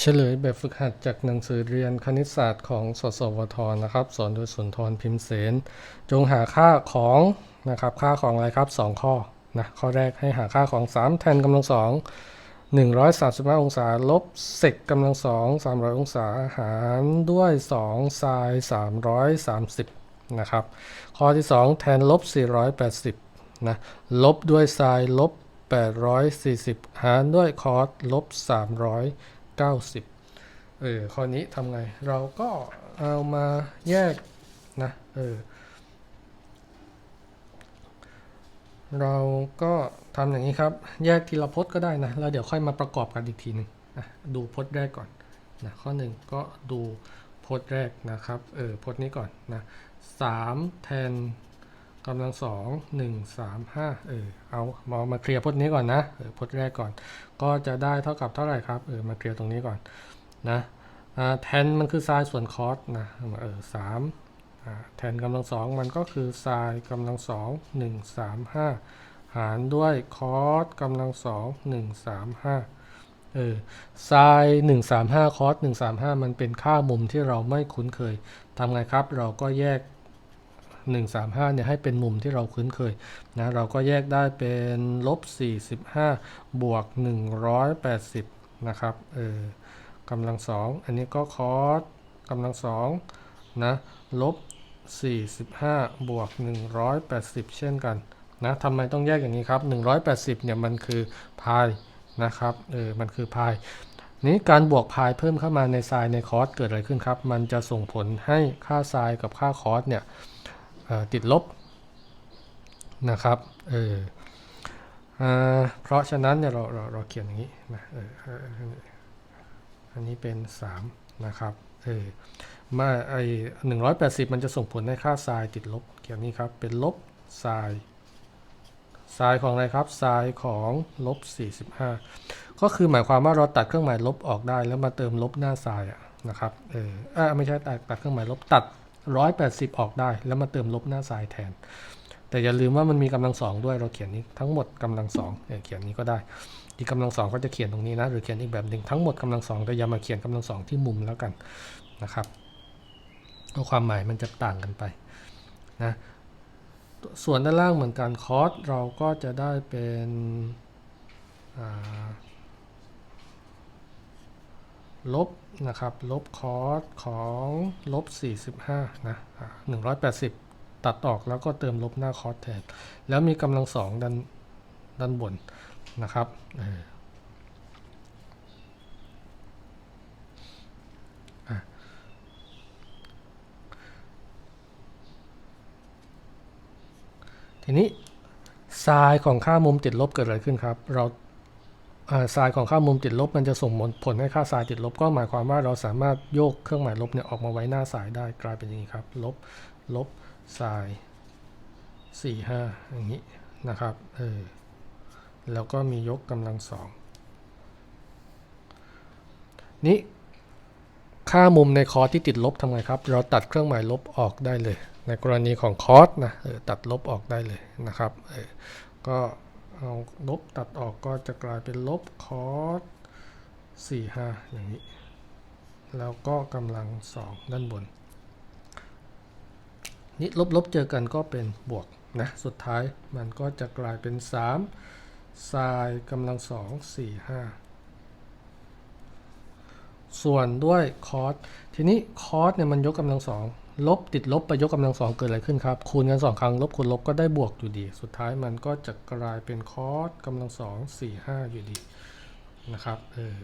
เฉลยแบบฝึกหัดจากหนังสือเรียนคณิตศาสตร์ของสสวทนะครับ สอนโดยสุนทรพิมพ์เสน จงหาค่าของนะครับ ค่าของอะไรครับ 2 ข้อนะข้อแรกให้หาค่าของ 3 แทนกำลังสอง135 องศา ลบเซกกำลังสอง300 องศาหารด้วย2ไซน์330 นะครับ ข้อที่ 2 แทนลบ 480 นะ ลบด้วยไซน์ลบ 840 หารด้วยคอสลบ 90 เออ ข้อนี้ทำไง เราก็เอามาแยกนะ เออ เราก็ทำอย่างนี้ครับ แยกทีละพจน์ก็ได้นะ แล้วเดี๋ยวค่อยมาประกอบกันอีกทีหนึ่งนะดูพจน์แรกก่อนนะข้อหนึ่งก็ดูพจน์แรกนะครับ เออ พจน์นี้ก่อนนะสามแทน กำลังสองหนึ่งสามห้าเออเอามามาเคลียร์พจน์นี้ก่อนนะเออพจน์แรกก่อน ก็จะได้เท่ากับเท่าไหร่ครับเออมาเคลียร์ตรงนี้ก่อนนะอ่าแทนมันคือไซน์ส่วนคอสนะเออสามอ่าแทนกำลังสองมันก็คือไซน์กำลังสองหนึ่งสามห้าหารด้วยคอสกำลังสองหนึ่งสามห้าเออไซน์หนึ่งสามห้าคอสหนึ่งสามห้ามันเป็นค่ามุมที่เราไม่คุ้นเคยทำไงครับ เราก็แยก 135เนี่ยให้เป็นมุมที่เราคุ้นเคยนะเราก็แยกได้เป็นลบ45 บวก 180 นะครับเออกำลังสองอันนี้ก็คอสกำลังสองนะลบ45 บวก 180 เช่นกันนะทำไมต้องแยกอย่างนี้ครับ 180 เนี่ยมันคือพายนะครับเออมันคือพายนี้การบวกพายเพิ่มเข้ามาในไซน์ในคอสเกิดอะไรขึ้นครับ มันจะส่งผลให้ค่าไซน์กับค่าคอสเนี่ย ติดลบนะครับเออเพราะฉะนั้นเนี่ยเราเราเราเขียนอย่างนี้นะเอออันนี้เป็น 3 นะครับเออมาไอหนึ่งร้อยแปดสิบมันจะส่งผลให้ค่าไซน์ติดลบเขียนนี้ครับ เป็นลบไซน์ไซน์ของอะไรครับไซน์ของลบ45ก็คือหมายความว่าเราตัดเครื่องหมายลบออกได้แล้วมาเติมลบหน้าไซน์อะนะครับเอออ่าไม่ใช่ตัดตัดเครื่องหมายลบตัด 180 ออกได้ แล้วมาเติมลบหน้าไซน์แทน แต่อย่าลืมว่ามันมีกำลังสองด้วยเราเขียนนี้ทั้งหมดกำลังสองเออเขียนนี้ก็ได้อีกกำลังสองก็จะเขียนตรงนี้นะหรือเขียนอีกแบบหนึ่งทั้งหมดกำลังสองแต่อย่ามาเขียนกำลังสองที่มุมแล้วกันนะครับเพราะความหมายมันจะต่างกันไปนะส่วนด้านล่างเหมือนกันคอสเราก็จะได้เป็นอ่า ลบนะครับ ลบคอสของลบ 45 นะอ่า180ตัดออกแล้วก็เติมลบหน้าคอสแทน แล้วมีกำลังสองด้านด้านบนนะครับทีนี้ ไซน์ของค่ามุมติดลบเกิดอะไรขึ้นครับ เรา ไซน์ของค่ามุมติดลบ มันจะส่งผลให้ค่าไซน์ติดลบ ก็หมายความว่าเราสามารถโยกเครื่องหมายลบเนี่ยออกมาไว้หน้าไซน์ได้กลายเป็นอย่างนี้ครับ ลบลบไซน์สี่ห้าอย่างนี้นะครับเออแล้วก็มียกกำลังสองนี่ค่ามุมในคอร์สที่ติดลบทำไงครับ เราตัดเครื่องหมายลบออกได้เลย ในกรณีของคอร์สนะออตัดลบออกได้เลยนะครับเออก็ เอาลบตัดออกก็จะกลายเป็นลบคอสสี่ห้าอย่างนี้ แล้วก็กำลังสองด้านบน นี่ลบๆเจอกันก็เป็นบวกนะสุดท้ายมันก็จะกลายเป็น3ไซน์กำลังสองสี่ห้าส่วนด้วยคอสทีนี้คอสเนี่ยมันยกกำลังสอง ลบติดลบไปยกกำลังสองเกิดอะไรขึ้นครับ คูณกันสองครั้งลบคูณลบก็ได้บวกอยู่ดี สุดท้ายมันก็จะกลายเป็นคอสกำลังสองสี่ห้าอยู่ดีนะครับเออ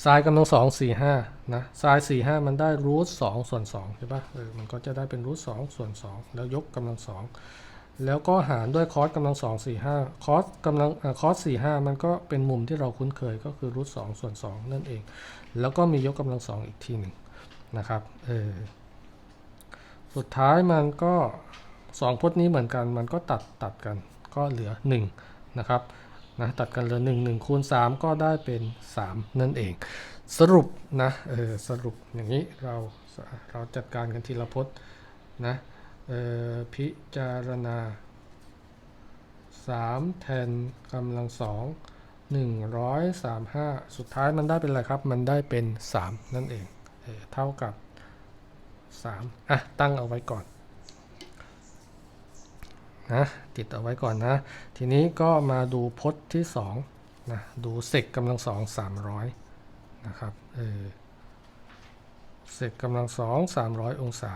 ไซน์กำลังสองสี่ห้านะไซน์สี่ห้ามันได้รูทสองส่วนสองใช่ปะเออมันก็จะได้เป็นรูทสองส่วนสองแล้วยกกำลังสองแล้วก็หารด้วยคอสกำลังสองสี่ห้าคอสกำลังคอสสี่ห้ามันก็เป็นมุมที่เราคุ้นเคยก็คือรูทสองส่วนสองนั่นเอง แล้วก็มียกกำลังสองอีกทีหนึ่งนะครับเออ สุดท้ายมันก็สองพจน์นี้เหมือนกันมันก็ตัดตัดกันก็เหลือ1นะครับนะตัดกันเหลือ1 1คูณ3ก็ได้เป็น 3 นั่นเอง สรุปนะเออสรุปอย่างนี้เราเราจัดการกันทีละพจน์นะเออพิจารณา 3 แทนกำลังสอง135 สุดท้ายมันได้เป็นอะไรครับ มันได้เป็น 3 นั่นเองเอเท่ากับ 3อะตั้งเอาไว้ก่อนนะติดเอาไว้ก่อนนะ ทีนี้ก็มาดูพจน์ที่2นะดูเซกกำลังสอง300นะครับเออเซกกำลังสอง300องศา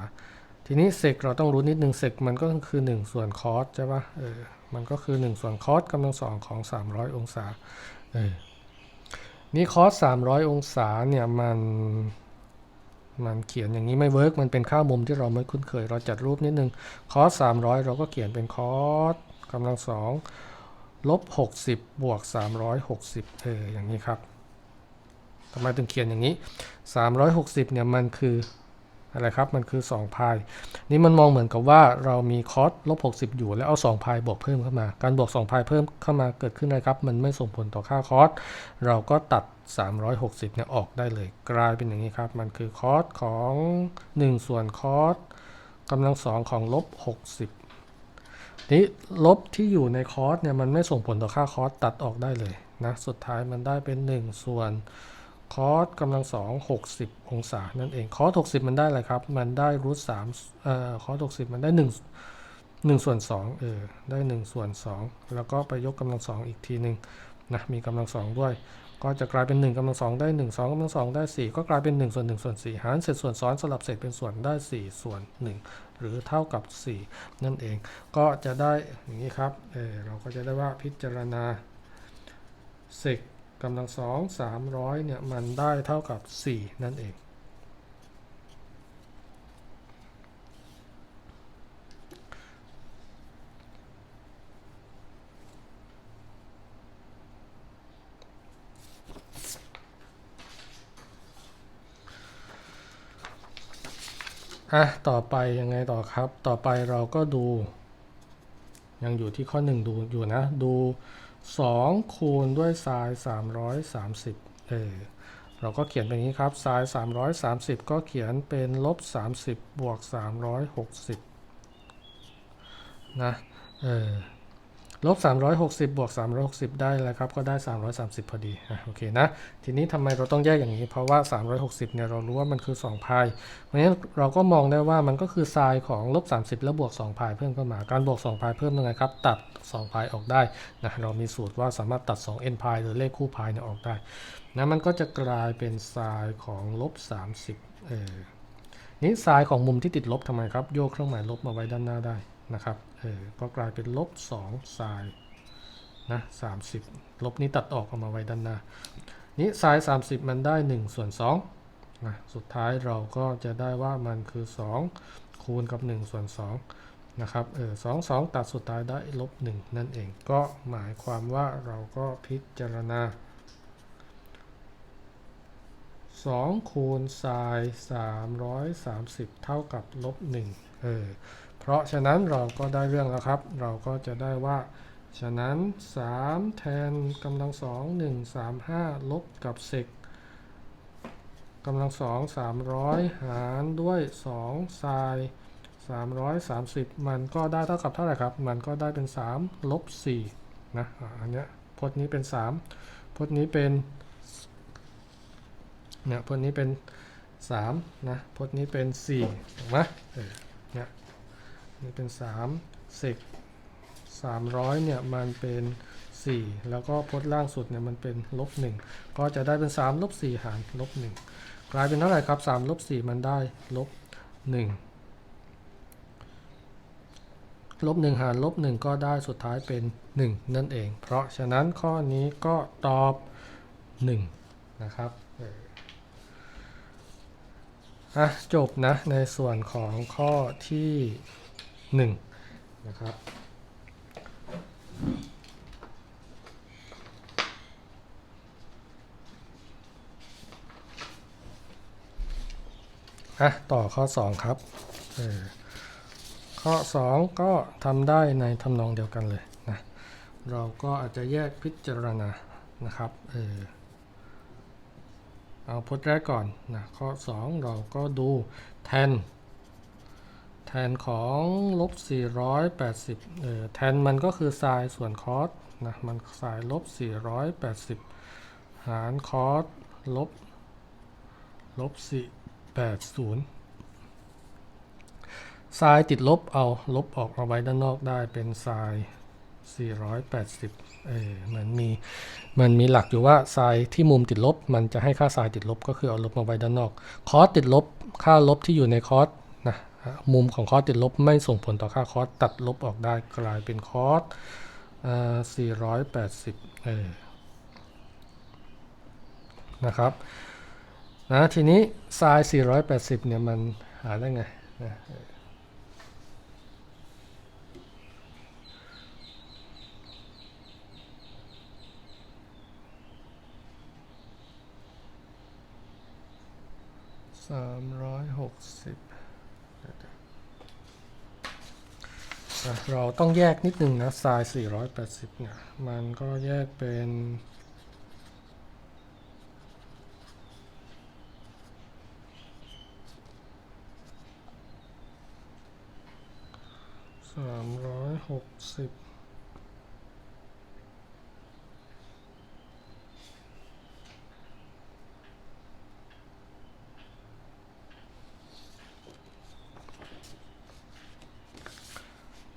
ทีนี้เซกเราต้องรู้นิดนึงเซกมันก็คือ 1 ส่วนคอสใช่ปะเออมันก็คือ 1 ส่วนคอสกำลังสองของ 300 องศาเออนี่คอส300 องศาเนี่ยมัน มันเขียนอย่างนี้ไม่เวิร์กมันเป็นค่ามุมที่เราไม่คุ้นเคย เราจัดรูปนิดนึงคอส300เราก็เขียนเป็นคอสกำลังสองลบ60 บวก 360 เออ อย่างนี้ครับทำไมถึงเขียนอย่างนี้ 360 เนี่ย มันคือ อะไรครับ มันคือ 2 พาย นี่มันมองเหมือนกับว่าเรามีคอสลบ60 อยู่ แล้วเอา 2 พายบวกเพิ่มเข้ามา การบวก 2 พายเพิ่มเข้ามาเกิดขึ้นอะไรครับ มันไม่ส่งผลต่อค่าคอส เราก็ตัด 360เนี่ยออกได้เลย กลายเป็นอย่างนี้ครับ มันคือคอสของ 1 ส่วนคอสกำลังสองของลบ 60 นี้ลบที่อยู่ในคอสเนี่ยมันไม่ส่งผลต่อค่าคอสตัดออกได้เลยนะสุดท้ายมันได้เป็น 1 ส่วนคอสกำลังสอง60 องศานั่นเองคอส60 มันได้อะไรครับ มันได้รูทสามเอ่อคอส60 มันได้ 1 1 ส่วน2เออได้ 1 ส่วน 2 แล้วก็ไปยกกำลังสองอีกทีหนึ่งนะมีกำลังสองด้วย ก็จะกลายเป็น1กำลังสองได้ 1 2กำลังสองได้ 4 ก็กลายเป็น1ส่วน1ส่วน4หารเศษส่วนซ้อนสลับเศษเป็นส่วนได้ 4 ส่วน 1 หรือเท่ากับ 4 นั่นเองก็จะได้อย่างนี้ครับเออเราก็จะได้ว่าพิจารณาเศษกำลังสอง300เนี่ยมันได้เท่ากับ 4 นั่นเอง อะต่อไปยังไงต่อครับ ต่อไปเราก็ดู ยังอยู่ที่ข้อ 1 ดูอยู่นะ ดู 2 คูณด้วยไซน์330 เออเราก็เขียนเป็นนี้ครับไซน์330 ก็เขียนเป็นลบ 30 บวก 360 นะ เออ ลบ 360 บวก 360 ได้แล้วครับ ก็ได้ 330 พอดีอะโอเคนะ ทีนี้ทำไมเราต้องแยกอย่างนี้ เพราะว่า 360 เนี่ย เรารู้ว่ามันคือ2พาย เพราะฉะนั้นเราก็มองได้ว่ามันก็คือไซน์ของลบ 30 แล้วบวก2พายเพิ่มเข้ามา การบวก2พายเพิ่มยังไงครับ ตัด2พายออกได้นะ เรามีสูตรว่าสามารถตัด2 n พายหรือเลขคู่พายเนี่ยออกได้ นะ มันก็จะกลายเป็นไซน์ของลบ 30 เออ นี่ไซน์ของมุมที่ติดลบทำไมครับ โยกเครื่องหมายลบมาไว้ด้านหน้าได้นะครับ เออก็กลายเป็นลบ2ไซน์นะ30 ลบนี้ตัดออกเอามาไว้ด้านหน้า นี้ไซน์30 มันได้1ส่วน2นะสุดท้ายเราก็จะได้ว่ามันคือ 2 คูณกับ1ส่วน2นะครับเออ2 2ตัดสุดท้ายได้ลบ1นั่นเองก็หมายความว่าเราก็พิจารณา2คูณไซน์330 เท่ากับลบ1เออ ราะฉะนั้นเราก็ได้เรื่องแล้วครับ เราก็จะได้ว่า ฉะนั้น 3 แทนกำลังสอง1 3 5ลบกับเซกกำลังสอง300หารด้วย2ไซน์330มันก็ได้เท่ากับเท่าไหร่ครับ มันก็ได้เป็น3ลบ4นะอันเนี้ยพจน์นี้เป็น3พจน์นี้เป็นเนี่ยพจน์นี้เป็น3นะพจน์นี้เป็น4ถูกไหมเนี่ย นี่เป็น3เซก300เนี่ยมันเป็น 4 แล้วก็พจน์ล่างสุดเนี่ยมันเป็นลบ1ก็จะได้เป็น3ลบ4หารลบ1กลายเป็นเท่าไหร่ครับ3ลบ4มันได้ลบ1ลบ1หารลบ1ก็ได้สุดท้ายเป็น 1 นั่นเอง เพราะฉะนั้นข้อนี้ก็ตอบ 1 นะครับอะจบนะในส่วนของข้อที่ 1นะครับอะต่อข้อ 2 ครับเออข้อ 2 ก็ทำได้ในทำนองเดียวกันเลยนะเราก็อาจจะแยกพิจารณานะครับเออเอาพจน์แรกก่อนนะข้อ 2 เราก็ดูแทน แทนของลบ480เออแทนมันก็คือไซน์ส่วนคอสนะมันไซน์ลบ480 หารคอสลบลบ480ไซน์ติดลบเอาลบออกมาไว้ด้านนอกได้เป็นไซน์480เออมันมีมันมีหลักอยู่ว่าไซน์ที่มุมติดลบ มันจะให้ค่าไซน์ติดลบก็คือเอาลบมาไว้ด้านนอก คอสติดลบ ค่าลบที่อยู่ในคอส มุมของคอสติดลบไม่ส่งผลต่อค่าคอสตัดลบออกได้กลายเป็นคอสอ่า480เออนะครับนะทีนี้ไซน์480 เนี่ย มันหาได้ไงนะสามร้อยหกสิบ เราต้องแยกนิดนึงนะไซน์480 เนี่ย มันก็แยกเป็น สามร้อยหกสิบ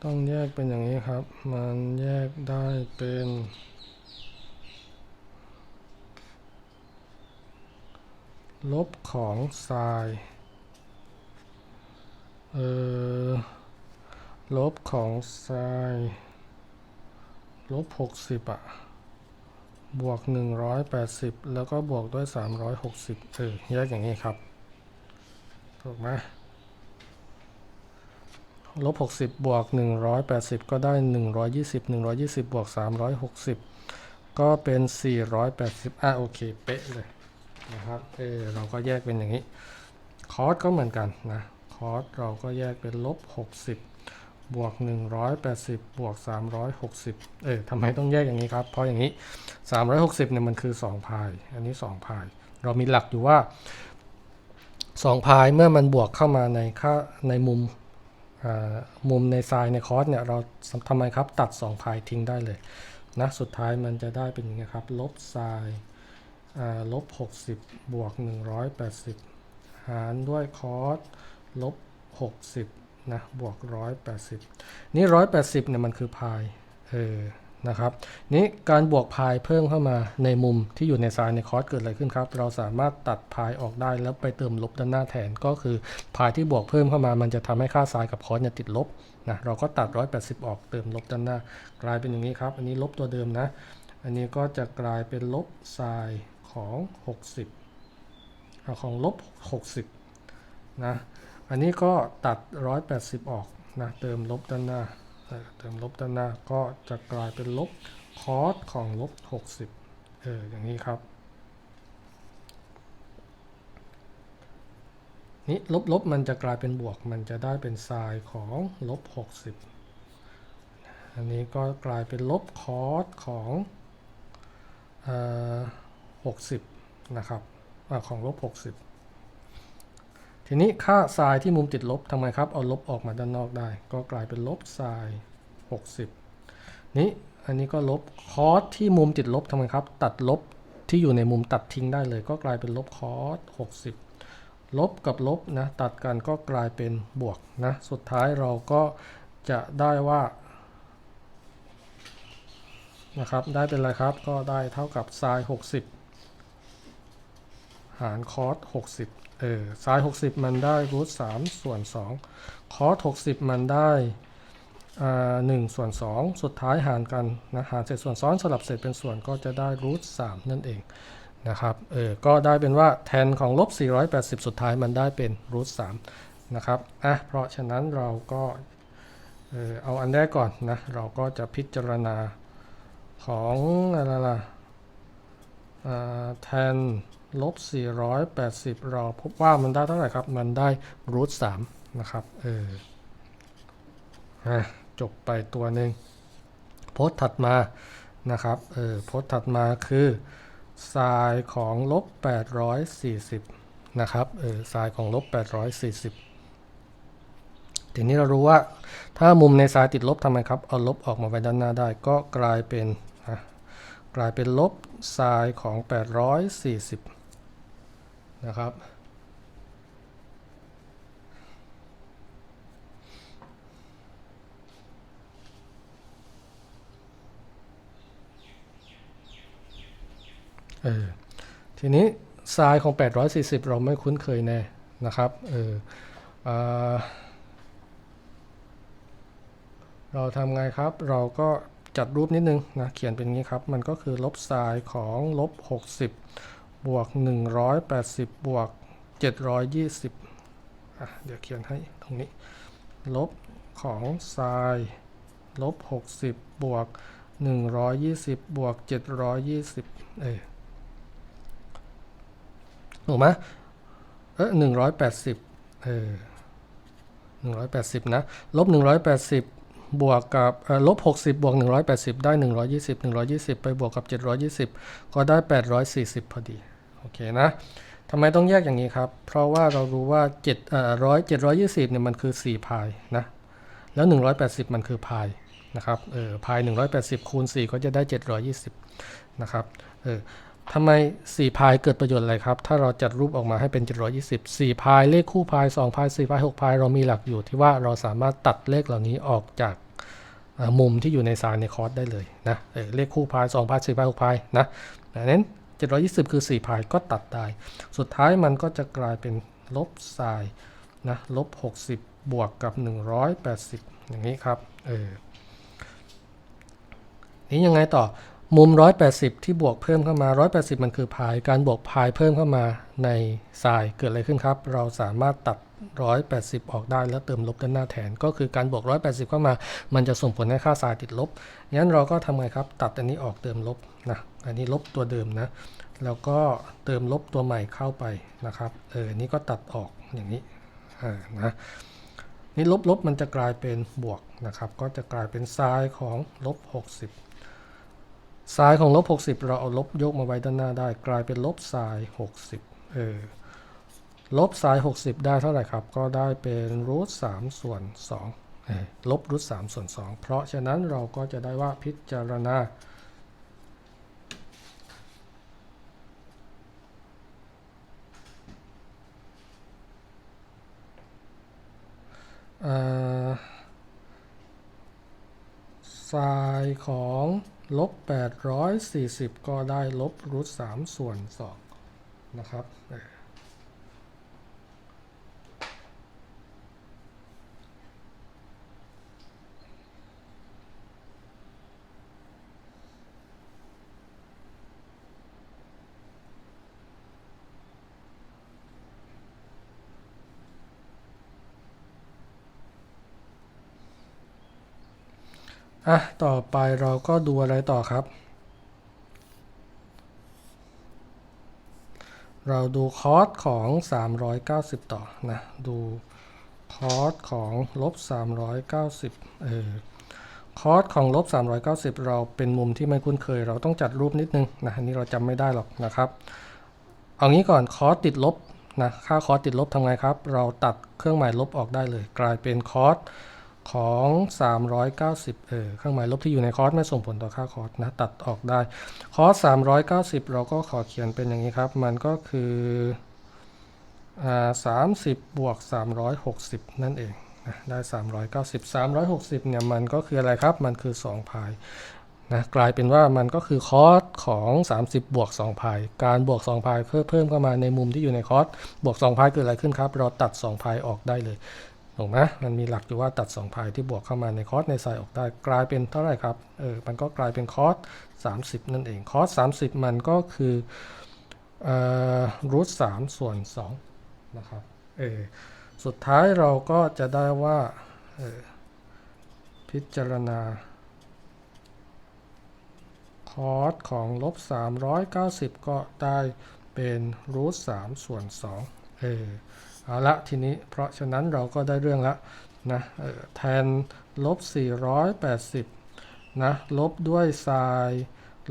ต้องแยกเป็นอย่างนี้ครับ มันแยกได้เป็น ลบของไซน์เออ ลบของไซน์ลบ 60อะบวก 180 แล้วก็บวกด้วย 360 เออ แยกอย่างนี้ครับ ถูกไหม ลบ 60 บวก 180 ก็ได้ 120 120 บวก 360 ก็เป็น 480 อะ โอเค เป๊ะเลยนะครับ เออเราก็แยกเป็นอย่างนี้ คอสก็เหมือนกันนะ คอสเราก็แยกเป็นลบ 60 บวก 180 บวก 360 เออทำไมต้องแยกอย่างนี้ครับ เพราะอย่างนี้ 360 เนี่ยมันคือ 2 พาย อันนี้ 2 พาย เรามีหลักอยู่ว่า 2 พายเมื่อมันบวกเข้ามาในค่าในมุม มุมในไซน์ในคอสเนี่ยเราทำไมครับตัด2พายทิ้งได้เลยนะสุดท้ายมันจะได้เป็นอย่างนี้ครับลบไซน์ลบ60 บวก 180 หารด้วยคอสลบ 60นะบวก 180 นี่ 180เนี่ยมันคือพายเออ นะครับนี่การบวกพายเพิ่มเข้ามาในมุมที่อยู่ในไซน์ในคอร์สเกิดอะไรขึ้นครับ เราสามารถตัดพายออกได้แล้วไปเติมลบด้านหน้าแทนก็คือพายที่บวกเพิ่มเข้ามา มันจะทำให้ค่าไซน์กับคอร์สเนี่ยติดลบนะเราก็ตัด 180 ออกเติมลบด้านหน้า กลายเป็นอย่างนี้ครับ อันนี้ลบตัวเดิมนะ อันนี้ก็จะกลายเป็นลบไซน์ของ 60อของลบ 60นะอันนี้ก็ตัด 180 ออกนะเติมลบด้านหน้า เติมลบด้านหน้าก็จะกลายเป็นลบคอสของลบ 60 เออ อย่างนี้ครับ นี่ลบลบมันจะกลายเป็นบวก มันจะได้เป็นไซน์ของลบ 60 อันนี้ก็กลายเป็นลบคอสของเอ่อ60นะครับอของลบ 60 ทีนี้ค่าไซน์ที่มุมติดลบทำไมครับ เอาลบออกมาด้านนอกได้ ก็กลายเป็นลบไซน์60 นี้อันนี้ก็ลบคอสที่มุมติดลบทำไมครับ ตัดลบที่อยู่ในมุมตัดทิ้งได้เลย ก็กลายเป็นลบคอส60 ลบกับลบนะตัดกันก็กลายเป็นบวกนะสุดท้ายเราก็จะได้ว่านะครับได้เป็นอะไรครับก็ได้เท่ากับไซน์60 หารคอส60เออไซน์60มันได้รูท3ส่วน2คอส60มันได้อ่า1ส่วน2สุดท้ายหารกันนะหารเศษส่วนซ้อนสลับเศษเป็นส่วนก็จะได้รูท3นั่นเองนะครับเออก็ได้เป็นว่าแทนของลบ 480 สุดท้ายมันได้เป็นรูท3นะครับอะเพราะฉะนั้นเราก็เออเอาอันแรกก่อนนะเราก็จะพิจารณาของอะไรล่ะอ่าแทน ลบ 480 เราพบว่ามันได้เท่าไหร่ครับ มันได้รูท3นะครับเออจบไปตัวหนึ่งโพสต์ถัดมานะครับเออโพสต์ถัดมาคือไซน์ของลบ 840 นะครับเออไซน์ของลบ 840 ทีนี้เรารู้ว่าถ้ามุมในไซน์ติดลบทำไมครับ เอาลบออกมาไว้ด้านหน้าได้ ก็กลายเป็นกลายเป็นลบไซน์ของ 840 นะครับ เออ ทีนี้ไซน์ของ 840 เราไม่คุ้นเคยแน่นะครับ เอออ่าเราทำไงครับ เราก็จัดรูปนิดนึงนะ เขียนเป็นงี้ครับ มันก็คือลบไซน์ของลบ 60 บวก 180 บวก 720อะเดี๋ยวเขียนให้ตรงนี้ ลบของไซน์ลบ 60 บวก 120 บวก 720 เออถูกไหมเออหนึ่งร้อยแปดสิบเออหนึ่งร้อยแปดสิบนะ ลบหนึ่งร้อยแปดสิบบวกกับลบหกสิบบวกหนึ่งร้อยแปดสิบได้หนึ่งร้อยยี่สิบหนึ่งร้อยยี่สิบไปบวกกับเจ็ดร้อยยี่สิบก็ได้แปดร้อยสี่สิบพอดี โอเคนะทำไมต้องแยกอย่างนี้ครับ เพราะว่าเรารู้ว่าเจ็ดเอ่อร้อยเจ็ดร้อยยี่สิบเนี่ยมันคือสี่พายนะแล้วหนึ่งร้อยแปดสิบมันคือพายนะครับเออพายหนึ่งร้อยแปดสิบคูณสี่ก็จะได้เจ็ดร้อยยี่สิบนะครับเออทำไม 4 พายเกิดประโยชน์อะไรครับ ถ้าเราจัดรูปออกมาให้เป็น 720 4 พาย เลขคู่พาย 2 พาย 4 พาย 6 พาย เรามีหลักอยู่ที่ว่าเราสามารถตัดเลขเหล่านี้ออกจากมุมที่อยู่ในสายในคอร์สได้เลยนะเออเลขคู่พาย 2 พาย 4 พาย 6 พายนะนั้น 720 คือ 4 พายก็ตัดได้ สุดท้ายมันก็จะกลายเป็นลบไซน์นะลบ 60 บวกกับ 180 อย่างนี้ครับ เออ นี่ยังไงต่อ มุม 180 ที่บวกเพิ่มเข้ามา 180 มันคือพาย การบวกพายเพิ่มเข้ามาในทรายเกิดอะไรขึ้นครับ เราสามารถตัด 180 ออกได้แล้วเติมลบด้านหน้าแทน ก็คือการบวก 180 เข้ามา มันจะส่งผลให้ค่าทรายติดลบงั้นเราก็ทำไงครับ ตัดอันนี้ออกเติมลบนะ อันนี้ลบตัวเดิมนะ แล้วก็เติมลบตัวใหม่เข้าไปนะครับ เออ นี่ก็ตัดออกอย่างนี้อ่านะนี่ลบลบมันจะกลายเป็นบวกนะครับ ก็จะกลายเป็นไซน์ของลบ60ไซน์ของลบ60 เราเอาลบยกมาไว้ด้านหน้าได้ กลายเป็นลบไซน์60 เออ ลบไซน์60 ได้เท่าไหร่ครับ ก็ได้เป็นรูท3ส่วน2เออลบรูท3ส่วน2เพราะฉะนั้นเราก็จะได้ว่าพิจารณาเอ่อไซน์ของลบ 840 ก็ได้ลบรูท3ส่วน 2 นะครับ อะ ต่อไปเราก็ดูอะไรต่อครับ เราดูคอสของ 390 ต่อนะ ดูคอสของลบ390 เออ คอสของลบ390 เราเป็นมุมที่ไม่คุ้นเคย เราต้องจัดรูปนิดนึงนะอันนี้เราจำไม่ได้หรอกนะครับ เอางี้ก่อนคอสติดลบนะ ค่าคอสติดลบทำไงครับ เราตัดเครื่องหมายลบออกได้เลย กลายเป็นคอส ของ 390 เออเครื่องหมายลบที่อยู่ในคอร์สไม่ส่งผลต่อค่าคอร์สนะ ตัดออกได้ คอร์ส390 เราก็ขอเขียนเป็นอย่างนี้ครับ มันก็คืออ่า30บวก 360 นั่นเองนะได้ 390 360 เนี่ย มันก็คืออะไรครับ มันคือ 2 พายนะกลายเป็นว่ามันก็คือคอสของ 30 บวก 2 พาย การบวก 2 พายเพิ่มเพิ่มเข้ามาในมุมที่อยู่ในคอสบวก 2 พายเกิดอะไรขึ้นครับ เราตัด 2 พายออกได้เลย ถูกไหมมันมีหลักอยู่ว่าตัด2พายที่บวกเข้ามาในคอสในไซน์ออกได้กลายเป็นเท่าไหร่ครับ เออ มันก็กลายเป็นคอส30 นั่นเอง คอส30 มันก็คือเอ่อรูท3ส่วน2นะครับ เออ สุดท้ายเราก็จะได้ว่า เออ พิจารณา คอสของลบ390 ก็ได้เป็นรูท3ส่วน2เออ เอาละทีนี้เพราะฉะนั้นเราก็ได้เรื่องละนะแทนลบ 480 นะ ลบด้วยไซน์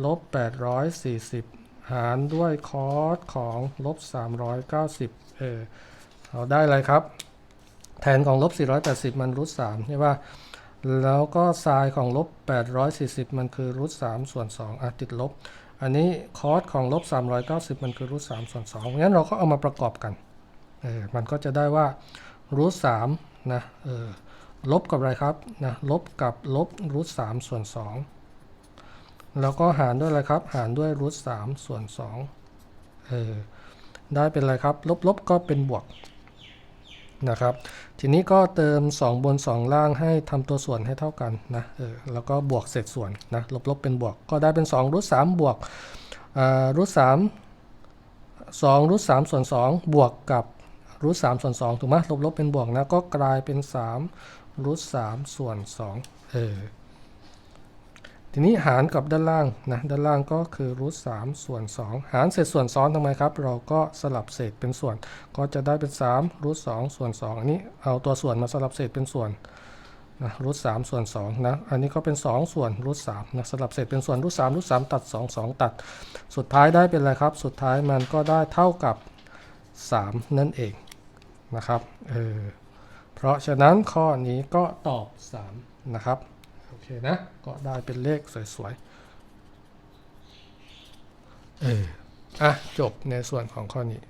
ลบ 840 หารด้วยคอสของลบ 390 เออเราได้อะไรครับ แทนของลบ 480 มันรูท3ใช่ป่ะแล้วก็ไซน์ของลบ 840 มันคือรูท3ส่วน2อะติดลบ อันนี้คอสของลบ 390 มันคือรูท3ส่วน2งั้นเราก็เอามาประกอบกัน เออมันก็จะได้ว่ารูท3นะเออลบกับอะไรครับนะลบกับลบรูท3ส่วน2แล้วก็หารด้วยอะไรครับ หารด้วยรูท3ส่วน2เออได้เป็นอะไรครับ ลบลบก็เป็นบวกนะครับ ทีนี้ก็เติม 2 บน 2 ล่างให้ทำตัวส่วนให้เท่ากันนะเออแล้วก็บวกเศษส่วนนะลบลบเป็นบวก ก็ได้เป็น2รูท3บวกอ่ารูท3 2รูท3ส่วน2บวกกับ รูท3ส่วน2ถูกไหมลบลบเป็นบวกนะ ก็กลายเป็น3รูท3ส่วน2เออทีนี้หารกับด้านล่างนะด้านล่างก็คือรูท3ส่วน2หารเศษส่วนซ้อนทำไมครับ เราก็สลับเศษเป็นส่วน ก็จะได้เป็น3รูท2ส่วน2อันนี้เอาตัวส่วนมาสลับเศษเป็นส่วนนะรูท3ส่วน2นะอันนี้ก็เป็น2ส่วนรูท3นะสลับเศษเป็นส่วนรูท3รูท3ตัด2 2ตัด สุดท้ายได้เป็นอะไรครับ สุดท้ายมันก็ได้เท่ากับ3นั่นเอง นะครับเออเพราะฉะนั้นข้อนี้ก็ตอบ 3 นะครับ โอเคนะ ก็ได้เป็นเลขสวยๆเอออะ จบในส่วนของข้อนี้